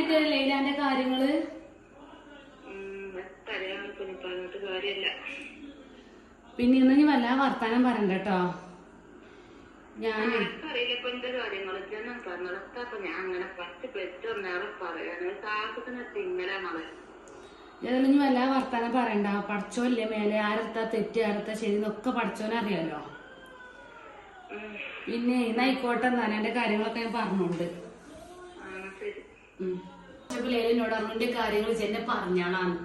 എങ്ങനെയൊക്കെ ലൈലാന്റെ കാര്യങ്ങൾ? പിന്നെ ഇന്ന് നീ വല്ല വർത്താനം പറയണ്ട കേട്ടോ ഞാൻ എനിക്കറിയില്ല ഇപ്പൊ എന്റെ കാര്യങ്ങൾ ഇതൊന്നും പറഞ്ഞിടത്താ അപ്പൊ ഞാൻ അങ്ങനെ പത്ത് പെറ്റ് നേരെ പറയാന് താക്കത്തിന് തിന്നല മകളെ ഏതായാലും നീ വല്ല വർത്താനം പറയണ്ട. പഠിച്ചോല്ലേ മേലെ? ആരത്താ തെറ്റ് ആരത്താ ശരി എന്നൊക്കെ പഠിച്ചോനറിയാലോ പിന്നെ ഇന്നായിക്കോട്ടെ എന്നാണ് എന്റെ കാര്യങ്ങളൊക്കെ ഞാൻ പറഞ്ഞോണ്ട്. ലേലിനോട് അറിഞ്ഞിന്റെ കാര്യങ്ങൾ ചെന്നെ പറഞ്ഞാളാണ്.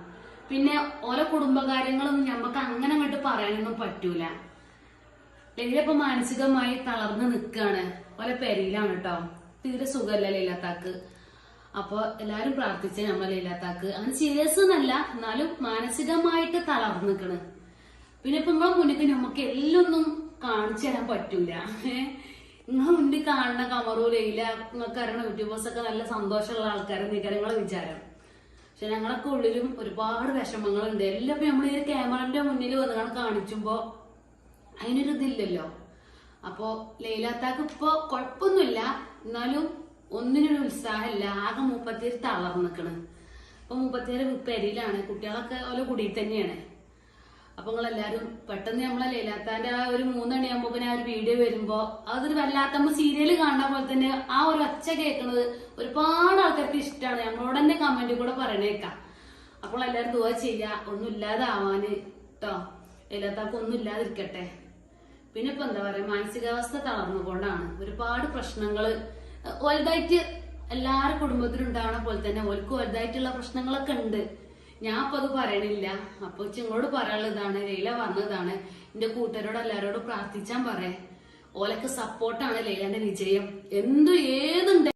പിന്നെ ഓരോ കുടുംബകാര്യങ്ങളൊന്നും ഞമ്മക്ക് അങ്ങനെ അങ്ങോട്ട് പറയാനൊന്നും പറ്റൂല. ലൈലിപ്പോ മാനസികമായി തളർന്ന് നിക്കാണ്. ഓലെ പെരയിലാണ് കേട്ടോ തീരെ സുഖമല്ല ലൈലാത്താക്ക്. അപ്പൊ എല്ലാരും പ്രാർത്ഥിച്ച നമ്മൾ ലൈലാത്താക്ക്. അങ്ങനെ സീരിയസ് എന്നല്ല എന്നാലും മാനസികമായിട്ട് തളർന്നു നിക്കണ്. പിന്നെ ഇപ്പൊ നിങ്ങളെ മുന്നിൽ നമുക്ക് എല്ലൊന്നും കാണിച്ചു തരാൻ പറ്റൂല. നിങ്ങളെ മുന്നിൽ കാണുന്ന കമറു ലൈല നിങ്ങൾക്ക് അറിയണ യൂട്യൂബേഴ്സ് ഒക്കെ നല്ല സന്തോഷമുള്ള ആൾക്കാരെ നിങ്ങളെ വിചാരം. പക്ഷെ ഞങ്ങളൊക്കെ ഉള്ളിലും ഒരുപാട് വിഷമങ്ങളുണ്ട്. എല്ലാം നമ്മൾ ഈ ക്യാമറന്റെ മുന്നിൽ വന്ന് കാണിച്ചുമ്പോ അതിനൊരു ഇതില്ലല്ലോ. അപ്പോ ലൈലാത്താക്ക് ഇപ്പൊ കുഴപ്പമൊന്നുമില്ല എന്നാലും ഒന്നിനൊരു ഉത്സാഹമില്ല. ആകെ മുപ്പത്തിയേര് തളർന്നിക്കണ് അപ്പൊ മുപ്പത്തിയേര് പെരിയിലാണ് കുട്ടികളൊക്കെ ഓരോ കുടിയിൽ തന്നെയാണ്. അപ്പൊ നിങ്ങൾ എല്ലാരും പെട്ടെന്ന് നമ്മളെ ലീലാത്താന്റെ ആ ഒരു മൂന്നണിയാകുമ്പോ പിന്നെ ആ ഒരു വീഡിയോ വരുമ്പോ അതൊരു വല്ലാത്ത നമ്മൾ സീരിയൽ കാണുന്ന പോലെ തന്നെ ആ ഒരു ഒച്ച കേൾക്കുന്നത് ഒരുപാട് ആൾക്കാർക്ക് ഇഷ്ടമാണ് നമ്മളോട് തന്നെ കമന്റിൽ കൂടെ പറയണേക്കാം. അപ്പോൾ എല്ലാരും ദുവാ ചെയ്യുക ഒന്നും ഇല്ലാതാവാന് കേട്ടോ ലൈലാത്താക്ക് ഒന്നും ഇല്ലാതിരിക്കട്ടെ. പിന്നെ ഇപ്പൊ എന്താ പറയാ? മാനസികാവസ്ഥ തളർന്നുകൊണ്ടാണ് ഒരുപാട് പ്രശ്നങ്ങൾ വലുതായിട്ട് എല്ലാവരുടെ കുടുംബത്തിലും ഉണ്ടാവണ പോലെ തന്നെ ഓൽക്ക് വലുതായിട്ടുള്ള പ്രശ്നങ്ങളൊക്കെ ഉണ്ട്. ഞാൻ അപ്പൊ അത് പറയണില്ല. അപ്പൊ ചിങ്ങളോട് പറയാനുള്ളതാണ് ലൈല വന്നതാണ്. എന്റെ കൂട്ടരോട് എല്ലാരോടും പ്രാർത്ഥിച്ചാൻ പറയേ. ഓലൊക്കെ സപ്പോർട്ടാണ് ലൈലന്റെ വിജയം. എന്തു ഏതുണ്ട്